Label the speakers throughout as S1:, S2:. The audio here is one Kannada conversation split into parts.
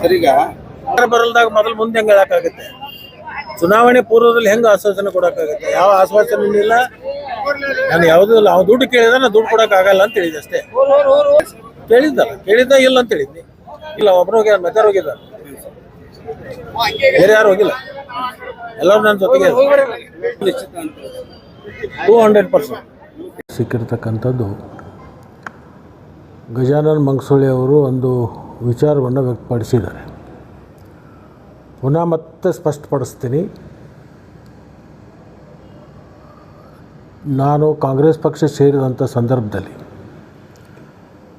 S1: ಸರಿಗ
S2: ಬರಲ್ದಾಗ ಮೊದಲು ಮುಂದೆ ಹೆಂಗೆ ಹೇಳಕ್ಕಾಗುತ್ತೆ? ಚುನಾವಣೆ ಪೂರ್ವದಲ್ಲಿ ಹೆಂಗೆ ಆಶ್ವಾಸನೆ ಕೊಡೋಕ್ಕಾಗುತ್ತೆ? ಯಾವ ಆಶ್ವಾಸನೆ ಇಲ್ಲ? ನಾನು ಯಾವುದೂ ಇಲ್ಲ. ಅವ್ನು ದುಡ್ಡು ಕೇಳಿದ ನಾನು ದುಡ್ಡು ಕೊಡೋಕ್ಕಾಗಲ್ಲ ಅಂತ ಹೇಳಿದೆ ಅಷ್ಟೇ. ಕೇಳಿದ್ದಲ್ಲ. ಕೇಳಿದ್ದ ಇಲ್ಲ ಅಂತ ಹೇಳಿದ್ನಿ. ಇಲ್ಲ ಒಬ್ರು ಹೋಗ್ಯಾರ ಮೆಜಾರ್ ಹೋಗಿದ್ದ ಬೇರೆ ಯಾರು ಹೋಗಿಲ್ಲ? ಎಲ್ಲರೂ ನನ್ನ ಜೊತೆಗೆ
S1: ನಿಶ್ಚಿತ ಅಂತ
S2: ಟೂ ಹಂಡ್ರೆಡ್ ಪರ್ಸೆಂಟ್ ಸಿಕ್ಕಿರ್ತಕ್ಕಂಥದ್ದು ಗಜಾನನ್ ಮಂಗಸೂಳಿ ಅವರು ಒಂದು ವಿಚಾರವನ್ನು ವ್ಯಕ್ತಪಡಿಸಿದ್ದಾರೆ. ಪುನಃ ಮತ್ತೆ ಸ್ಪಷ್ಟಪಡಿಸ್ತೀನಿ. ನಾನು ಕಾಂಗ್ರೆಸ್ ಪಕ್ಷ ಸೇರಿದಂಥ ಸಂದರ್ಭದಲ್ಲಿ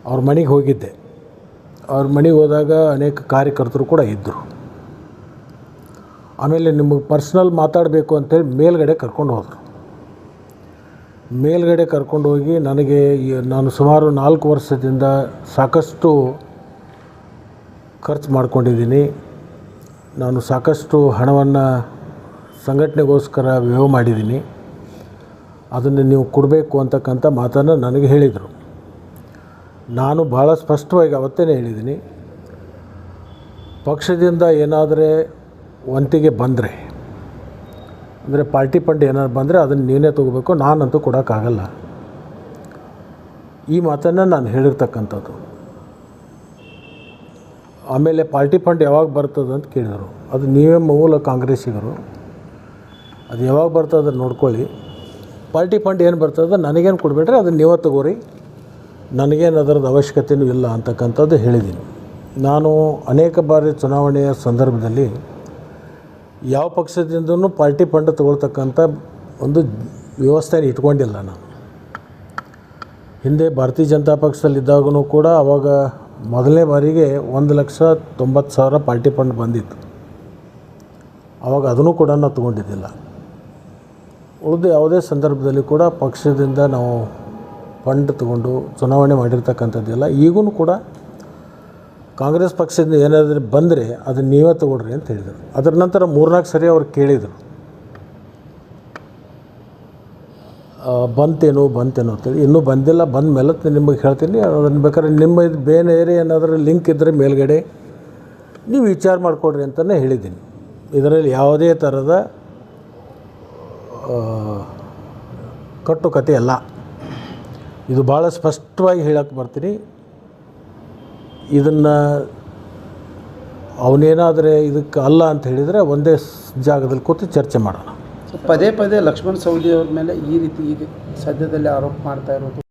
S2: ಅವ್ರ ಮನೆಗೆ ಹೋಗಿದ್ದೆ. ಅವ್ರ ಮನೆಗೆ ಹೋದಾಗ ಅನೇಕ ಕಾರ್ಯಕರ್ತರು ಕೂಡ ಇದ್ದರು. ಆಮೇಲೆ ನಿಮಗೆ ಪರ್ಸ್ನಲ್ ಮಾತಾಡಬೇಕು ಅಂತೇಳಿ ಮೇಲ್ಗಡೆ ಕರ್ಕೊಂಡು ಹೋದರು. ಮೇಲ್ಗಡೆ ಕರ್ಕೊಂಡು ಹೋಗಿ ನನಗೆ ನಾನು ಸುಮಾರು ನಾಲ್ಕು ವರ್ಷದಿಂದ ಸಾಕಷ್ಟು ಖರ್ಚು ಮಾಡ್ಕೊಂಡಿದ್ದೀನಿ. ನಾನು ಸಾಕಷ್ಟು ಹಣವನ್ನು ಸಂಘಟನೆಗೋಸ್ಕರ ವ್ಯಯ ಮಾಡಿದ್ದೀನಿ. ಅದನ್ನು ನೀವು ಕೊಡಬೇಕು ಅಂತಕ್ಕಂಥ ಮಾತನ್ನು ನನಗೆ ಹೇಳಿದರು. ನಾನು ಭಾಳ ಸ್ಪಷ್ಟವಾಗಿ ಅವತ್ತೇ ಹೇಳಿದ್ದೀನಿ. ಪಕ್ಷದಿಂದ ಏನಾದರೆ ವಂತಿಗೆ ಬಂದರೆ, ಅಂದರೆ ಪಾರ್ಟಿ ಫಂಡ್ ಏನಾದ್ರು ಬಂದರೆ ಅದನ್ನು ನೀನೇ ತೊಗೋಬೇಕು, ನಾನಂತೂ ಕೊಡೋಕ್ಕಾಗಲ್ಲ. ಈ ಮಾತನ್ನು ನಾನು ಹೇಳಿರ್ತಕ್ಕಂಥದ್ದು. ಆಮೇಲೆ ಪಾರ್ಟಿ ಫಂಡ್ ಯಾವಾಗ ಬರ್ತದೆ ಅಂತ ಕೇಳಿದರು. ಅದು ನೀವೇ ಮೂಲ ಕಾಂಗ್ರೆಸ್ಸಿಗರು. ಅದು ಯಾವಾಗ ಬರ್ತದೆ ನೋಡ್ಕೊಳ್ಳಿ. ಪಾರ್ಟಿ ಫಂಡ್ ಏನು ಬರ್ತದೆ ನನಗೇನು ಕೊಡಬೇಡ್ರಿ, ಅದನ್ನು ನೀವೇ ತಗೋರಿ. ನನಗೇನು ಅದರದ್ದು ಅವಶ್ಯಕತೆಯೂ ಇಲ್ಲ ಅಂತಕ್ಕಂಥದ್ದು ಹೇಳಿದ್ದೀನಿ ನಾನು ಅನೇಕ ಬಾರಿ ಚುನಾವಣೆಯ ಸಂದರ್ಭದಲ್ಲಿ ಯಾವ ಪಕ್ಷದಿಂದನೂ ಪಾರ್ಟಿ ಫಂಡ್ ತಗೊಳ್ತಕ್ಕಂಥ ಒಂದು ವ್ಯವಸ್ಥೆನ ಇಟ್ಕೊಂಡಿಲ್ಲ ನಾನು. ಹಿಂದೆ ಭಾರತೀಯ ಜನತಾ ಪಕ್ಷದಲ್ಲಿದ್ದಾಗೂ ಕೂಡ ಅವಾಗ ಮೊದಲನೇ ಬಾರಿಗೆ ಒಂದು ಲಕ್ಷ ತೊಂಬತ್ತು ಸಾವಿರ ಪಾರ್ಟಿ ಫಂಡ್ ಬಂದಿತ್ತು. ಅವಾಗ ಅದನ್ನು ಕೂಡ ನಾವು ತೊಗೊಂಡಿದ್ದಿಲ್ಲ. ಉಳಿದು ಯಾವುದೇ ಸಂದರ್ಭದಲ್ಲಿ ಕೂಡ ಪಕ್ಷದಿಂದ ನಾವು ಫಂಡ್ ತಗೊಂಡು ಚುನಾವಣೆ ಮಾಡಿರ್ತಕ್ಕಂಥದ್ದಿಲ್ಲ ಈಗೂ ಕೂಡ ಕಾಂಗ್ರೆಸ್ ಪಕ್ಷದಿಂದ ಏನಾದರೂ ಬಂದರೆ ಅದನ್ನು ನೀವೇ ತಗೊಳ್ರಿ ಅಂತ ಹೇಳಿದರು. ಅದರ ನಂತರ ಮೂರ್ನಾಲ್ಕು ಸರಿ ಅವ್ರು ಕೇಳಿದರು. ಬಂತೇನು ಬಂತೇನು ಅಂತೇಳಿ. ಇನ್ನೂ ಬಂದಿಲ್ಲ, ಬಂದ ಮೇಲೆ ನಿಮಗೆ ಹೇಳ್ತೀನಿ. ಅದನ್ನು ಬೇಕಾದ್ರೆ ನಿಮ್ಮ ಇದು ಬೇರೆ ಏನಾದರೂ ಲಿಂಕ್ ಇದ್ದರೆ ಮೇಲ್ಗಡೆ ನೀವು ವಿಚಾರ ಮಾಡಿಕೊಡ್ರಿ ಅಂತಲೇ ಹೇಳಿದ್ದೀನಿ. ಇದರಲ್ಲಿ ಯಾವುದೇ ಥರದ ಕಟ್ಟುಕತೆ ಅಲ್ಲ. ಇದು ಭಾಳ ಸ್ಪಷ್ಟವಾಗಿ ಹೇಳಕ್ಕೆ ಬರ್ತೀನಿ. ಇದನ್ನು ಅವನೇನಾದರೆ ಇದಕ್ಕೆ ಅಲ್ಲ ಅಂತ ಹೇಳಿದರೆ ಒಂದೇ ಜಾಗದಲ್ಲಿ ಕೂತು ಚರ್ಚೆ ಮಾಡೋಣ.
S3: ಪದೇ ಪದೇ ಲಕ್ಷ್ಮಣ್ ಸವದಿ ಅವ್ರ ಮೇಲೆ ಈ ರೀತಿ ಈಗ ಸದ್ಯದಲ್ಲಿ ಆರೋಪ ಮಾಡ್ತಾ ಇರೋದು.